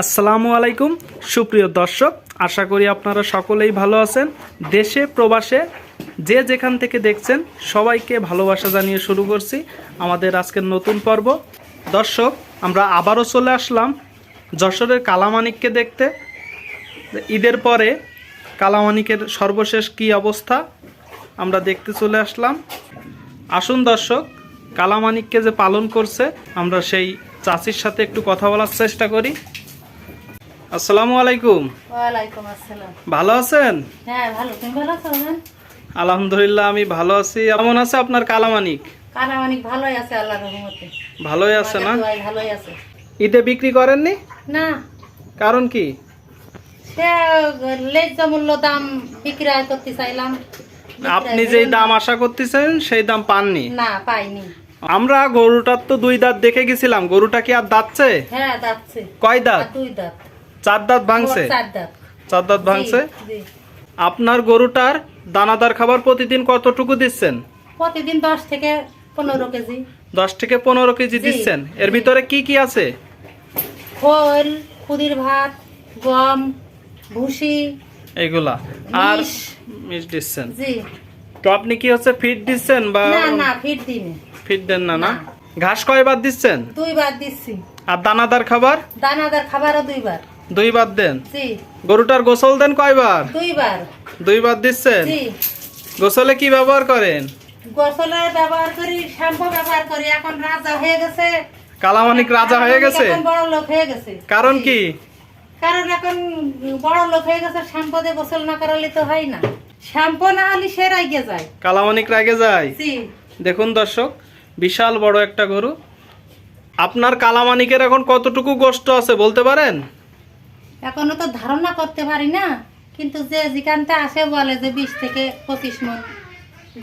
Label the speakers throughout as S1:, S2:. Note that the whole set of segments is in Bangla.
S1: আসসালামু আলাইকুম। সুপ্রিয় দর্শক, আশা করি আপনারা সকলেই ভালো আছেন। দেশে, প্রবাসে যে যেখান থেকে দেখছেন, সবাইকে ভালোবাসা জানিয়ে শুরু করছি আমাদের আজকের নতুন পর্ব। দর্শক, আমরা আবারও চলে আসলাম যশোরের কালামানিককে দেখতে। ঈদের পরে কালামানিকের সর্বশেষ কি অবস্থা, আমরা দেখতে চলে আসলাম। আসুন দর্শক, কালামানিককে যে পালন করছে, আমরা সেই চাষির সাথে একটু কথা বলার চেষ্টা করি। আসসালামু আলাইকুম।
S2: ওয়ালাইকুম আসসালাম।
S1: ভালো আছেন?
S2: হ্যাঁ ভালো। তুমি ভালো আছো
S1: আলহামদুলিল্লাহ আমি ভালো আছি। কেমন আছে আপনার কালামানিক?
S2: কানা অনেক ভালোই আছে আল্লাহর রহমতে।
S1: ভালোই আছে না?
S2: ভালোই আছে।
S1: ঈদে বিক্রি করেননি?
S2: না।
S1: কারণ কি?
S2: সে মূল্য দাম বিক্রয় করতে চাইলাম।
S1: আপনি যেই দাম আশা করতেছেন সেই দাম পাননি?
S2: না পাইনি।
S1: আমরা গরুটার তো দুই দাঁত দেখে গেছিলাম। গরুটা কি আর দাঁতছে?
S2: হ্যাঁ যাচ্ছে
S1: কয় দাঁত?
S2: দুই দাঁত।
S1: চার দাঁত ভাঙছে?
S2: চার দাঁত।
S1: ভাঙছে। আপনার গরুটার দানাদার খাবার প্রতিদিন কতটুকু দিচ্ছেন?
S2: প্রতিদিন দশ থেকে পনেরো কেজি।
S1: দশ থেকে পনেরো কেজি দিচ্ছেন। এর ভিতরে কি কি আছে?
S2: খোল খুদির ভাত গম ভুসি
S1: এগুলা। আর
S2: মিশ।
S1: দিচ্ছেন? তো আপনি কি হচ্ছে ফিট দিচ্ছেন বা
S2: না না ফিট দিনে
S1: ফিট দেন না না?
S2: না।
S1: ঘাস কয়বার দিচ্ছেন?
S2: দুইবার দিচ্ছি।
S1: আর দানাদার খাবার?
S2: দানাদার খাবারও দুইবার।
S1: দুইবার দেন?
S2: জি।
S1: গরুটার গোসল দেন কয়বার?
S2: দুইবার।
S1: দুইবার দিচ্ছেন?
S2: জি।
S1: গোসলে কি ব্যবহার করেন?
S2: গোসলের ব্যবহার করি শ্যাম্পু ব্যবহার করি এখন রাজা হয়ে গেছে।
S1: কালামানিক রাজা হয়ে গেছে?
S2: এখন বড় লোক হয়ে গেছে।
S1: কারণ কি?
S2: কারণ এখন বড় লোক হয়ে গেছে শ্যাম্পু দিয়ে গোসল না করালে তো হয় না। শ্যাম্পু না হলে সে রাইগে যায়।
S1: কালামানিক রাগে যায়?
S2: জি।
S1: দেখুন দর্শক বিশাল বড় একটা গরু। আপনার কালামানিকের এখন কতটুকু গোস্ত আছে বলতে পারেন?
S2: এখনও তো ধারণা করতে পারি না কিন্তু যে যেখানটা আসে বলে যে বিশ থেকে পঁচিশ মন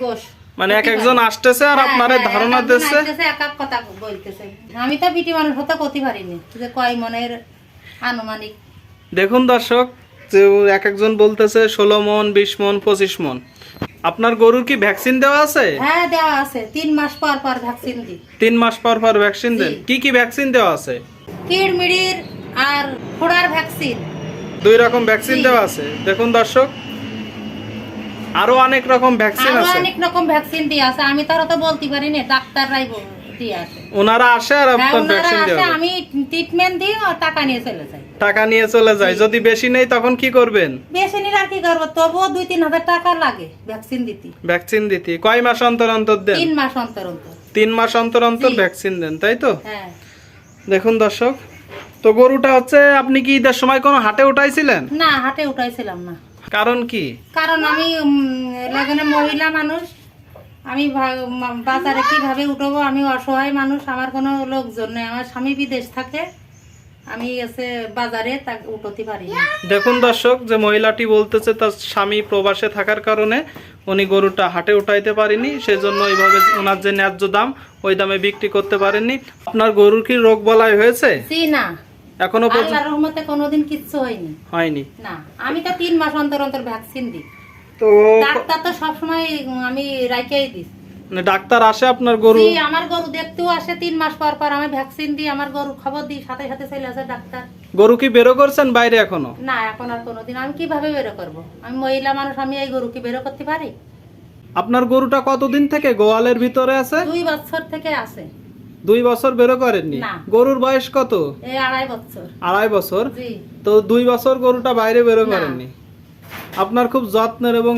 S2: গোস
S1: মানে এক একজন আসতেছে আর আপনার ধারণা দিচ্ছে
S2: এক এক কথা বলতেছে। আমি তো বিটি মানুষ হতে করতে পারিনি যে কয় মনের আনুমানিক।
S1: দেখুন দর্শক যে এক একজন বলতেছে ষোলো মন বিশ মন পঁচিশ মন। আপনার গরুর কি ভ্যাকসিন দেওয়া আছে?
S2: হ্যাঁ দেওয়া আছে। তিন মাস পর পর ভ্যাকসিন দিই।
S1: তিন মাস পর পর ভ্যাকসিন দেন। কি কি ভ্যাকসিন দেওয়া আছে?
S2: কিড়মিড়ির আর ফোড়ার ভ্যাকসিন
S1: দুই রকম ভ্যাকসিন। দেওয়া আছে। দেখুন দর্শক আরও অনেক রকম ভ্যাকসিন আছে।
S2: অনেক রকম ভ্যাকসিন দিয়ে আছে। আমি তার তো বলতে পারি না ডাক্তাররাই দিয়ে আসে।
S1: ওনারা আসে আর
S2: হ্যাঁ
S1: আপনার ভ্যাকসিন দেওয়া
S2: আমি ট্রিটমেন্ট দিই আর টাকা নিয়ে চলে যাই
S1: টাকা নিয়ে চলে যায়। যদি বেশি নেই তখন কি করবেন?
S2: বেশি নিলে আর কি করব? তবুও দুই তিন হাজার টাকা লাগে ভ্যাকসিন দিতে।
S1: ভ্যাকসিন দিতে। কয় মাস অন্তর অন্তর দেন?
S2: তিন মাস অন্তর অন্তর।
S1: তিন মাস অন্তর অন্তর ভ্যাকসিন দেন তাই তো?
S2: হ্যাঁ।
S1: দেখুন দর্শক তো গরুটা হচ্ছে আপনি কি ঈদের সময় কোনো হাটে উঠাইছিলেন?
S2: না হাটে উঠাইছিলাম না।
S1: কারণ কি?
S2: কারণ আমি এখানে মহিলা মানুষ আমি বাজারে কীভাবে উঠবো আমি অসহায় মানুষ আমার কোনো লোকজন নেই আমার স্বামী বিদেশ থাকে আমি এসে বাজারে উঠতে পারি
S1: দেখুন দর্শক যে মহিলাটি বলতেছে তার স্বামী প্রবাসে থাকার কারণে উনি গরুটা হাটে উঠাইতে পারেনি সেজন্য এইভাবে ওনার যে ন্যায্য দাম ওই দামে বিক্রি করতে পারেননি। আপনার গরুর কি রোগ বলাই হয়েছে?
S2: না।
S1: এখনও
S2: আল্লাহর রহমতে কোনোদিন কিচ্ছু হয়নি।
S1: হয়নি।
S2: না আমি তো তিন মাস অন্তর অন্তর ভ্যাকসিন দিই।
S1: তো
S2: ডাক্তার তো সবসময় আমি রাইকেই দিই।
S1: মানে ডাক্তার আসে আপনার গরু?
S2: জি, আমার গরু দেখতেও আসে তিন মাস পর পর আমি ভ্যাকসিন দিই আমার গরু খবর দিই সাথে সাথে চলে আসে ডাক্তার।
S1: গরু কি বেরো করছেন বাইরে এখনও?
S2: না এখন আর কোনোদিন। আমি কীভাবে বেরো করব? আমি মহিলা মানুষ আমি এই গরু কি বেরো করতে পারি?
S1: আপনার গরুটা কতদিন থেকে গোয়ালের ভিতরে আছে?
S2: দুই বছর থেকে আছে।
S1: দুই বছর বেরো করেননি। গরুর বয়স কত?
S2: আড়াই বছর।
S1: তো দুই বছর গরুটা বাইরে বেরো করেননি। আপনার খুব যত্নের এবং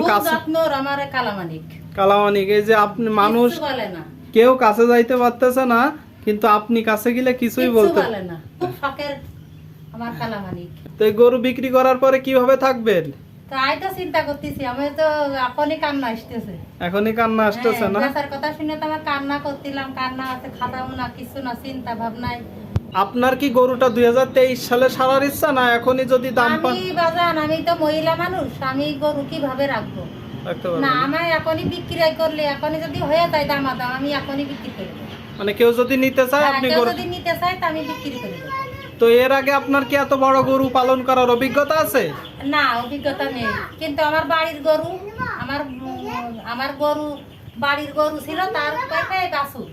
S2: কালামানিক।
S1: কালামানিক। এই যে আপনি মানুষ কেউ কাছে যাইতে পারতেছে না কিন্তু আপনি কাছে গেলে কিছুই বলতে
S2: বলে না।
S1: তো গরু বিক্রি করার পরে কীভাবে থাকবেন?
S2: তো তো চিন্তা করতেছি আমি তো এখনই কান্না আসতেছে।
S1: এখনই কান্না আসতেছে না?
S2: হ্যাঁ, কথা শুনে তো আমার কান্না করছিলাম কান্না আছে খাতাও না কিছু না চিন্তা ভাবনায়
S1: আপনার কি গরুটা দুই সালে সারার ইচ্ছা না এখনই যদি দাম পান?
S2: আমি বাজান আমি তো মহিলা মানুষ আমি গরু কীভাবে রাখব? না আমার এখনই বিক্রি করলে এখনই যদি হয়ে যায় দামা দাম আমি এখনই বিক্রি করে
S1: মানে কেউ যদি নিতে চায়
S2: হ্যাঁ,
S1: আপনি গরু
S2: যদি নিতে চায় তা আমি বিক্রি করে দেবো।
S1: তো এর আগে আপনার কি এত বড় গরু পালন করার অভিজ্ঞতা আছে?
S2: না অভিজ্ঞতা নেই। কিন্তু আমার বাড়ির গরু আমার আমার গরু বাড়ির গরু ছিল তার বাছুর।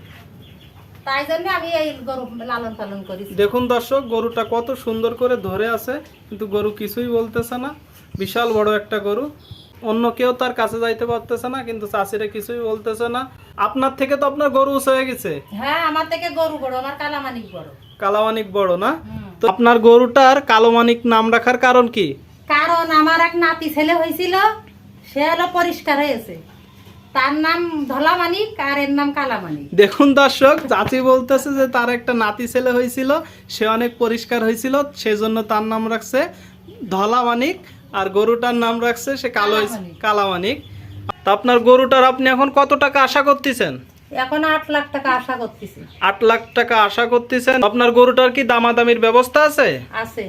S2: তাই জন্য আমি এই গরু লালন পালন করি
S1: দেখুন দর্শক গরুটা কত সুন্দর করে ধরে আছে কিন্তু গরু কিছুই বলতেছে না। বিশাল বড় একটা গরু। অন্য কেউ তার কাছে যাইতে পারতেছে না কিন্তু চাষিরা কিছুই বলতেছে না। আপনার থেকে তো আপনার গরু উঁচু হয়ে গেছে।
S2: হ্যাঁ আমার থেকে গরু বড় আমার কালামানিক বড়।
S1: কালামানিক বড় না। তো আপনার গরুটার কালোমানিক নাম রাখার কারণ কি?
S2: কারণ আমার এক নাতি ছেলে হয়েছিল সে হলো পরিষ্কার হয়েছে। তার নাম ধলা মানিক আর এর নাম কালা মানিক।
S1: দেখুন দর্শক চাচি বলতেছে যে তার একটা নাতি ছেলে হয়েছিল সে অনেক পরিষ্কার হয়েছিল সেজন্য তার নাম রাখছে ধলা মানিক আর গরুটার নাম রাখছে সে কালো
S2: কালামানিক।
S1: কালামানিক তা আপনার গরুটার আপনি এখন কত টাকা আশা করতেছেন?
S2: এখন আট লাখ টাকা আশা করতেছি।
S1: আট লাখ টাকা আশা করতেছেন? আপনার গরুটার কি দামাদামির ব্যবস্থা আছে?
S2: আছে।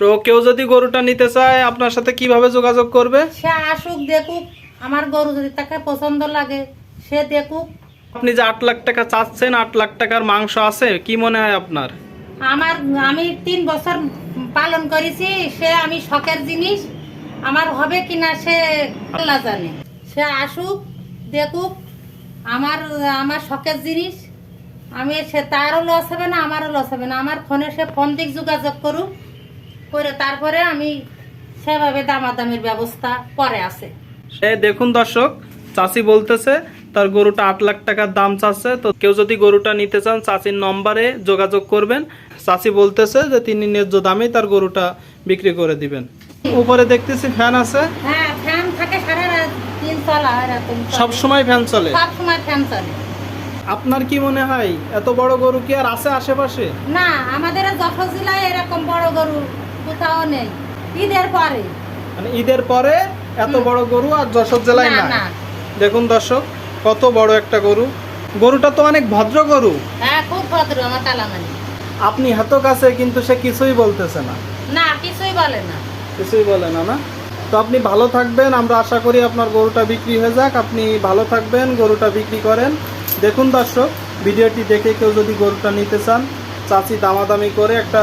S1: তো কেউ যদি গরুটা নিতে চায় আপনার সাথে কীভাবে যোগাযোগ করবে?
S2: সে আসুক দেখুক আমার গরু যদি তাকে পছন্দ লাগে সে দেখুক।
S1: আপনি যে আট লাখ টাকা চাচ্ছেন আট লাখ টাকার মাংস আছে কি মনে হয় আপনার?
S2: আমার আমি তিন বছর পালন করেছি সে আমি শখের জিনিস। আমার হবে কিনা সে আল্লাহ জানে। সে আসুক দেখুক আমার আমার শখের জিনিস আমি সে তারও লস হবে না আমারও লস হবে না। আমার ফোনে সে ফোন দিক যোগাযোগ করুক করে তারপরে আমি সেভাবে দামাদামির ব্যবস্থা পরে আছে।
S1: সে দেখুন দর্শক চাচি বলতেছে তার গরুটা আট লাখ টাকার দাম চাচ্ছে তো কেউ যদি গরুটা নিতে চান চাচির নম্বরে যোগাযোগ করবেন। চাচি বলতেছে যে তিনি ন্যায্য দামে তার গরুটা বিক্রি করে দিবেন। উপরে দেখতেছি ফ্যান আছে।
S2: হ্যাঁ ফ্যান থাকে সারা রাত দিন চলা এরকম
S1: সব সময় ফ্যান চলে?
S2: সব সময় ফ্যান চলে।
S1: আপনার কি মনে হয় এত বড় গরু কি আর আছে আশেপাশে?
S2: না আমাদের যশোর জেলায় এরকম বড় গরু কোথাও নেই। ঈদের পরে।
S1: মানে ঈদের পরে এত বড় গরু আর যশোর জেলায়
S2: না
S1: দেখুন দর্শক কত বড় একটা গরু। গরুটা তো অনেক ভদ্র গরু।
S2: হ্যাঁ খুব ভদ্র আমার কালামানি
S1: আপনি হাত কাছে কিন্তু সে কিছুই বলতেছে না।
S2: না কিছুই বলে না।
S1: কিছুই বলে না না? তো আপনি ভালো থাকবেন। আমরা আশা করি আপনার গরুটা বিক্রি হয়ে যাক। আপনি ভালো থাকবেন গরুটা বিক্রি করেন। দেখুন দর্শক ভিডিওটি দেখে কেউ যদি গরুটা নিতে চান চাচি দামাদামি করে একটা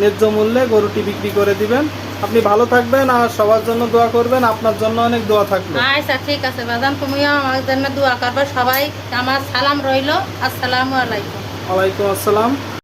S1: ন্যায্য মূল্যে গরুটি বিক্রি করে দিবেন। আপনি ভালো থাকবেন আর সবার জন্য দোয়া করবেন। আপনার জন্য অনেক দোয়া থাকবে
S2: আচ্ছা ঠিক আছে বাজান তুমিও আমার জন্য দোয়া করবে। সবাই আমার সালাম রইল। আসসালামু আলাইকুম।
S1: ওয়ালাইকুম আসসালাম।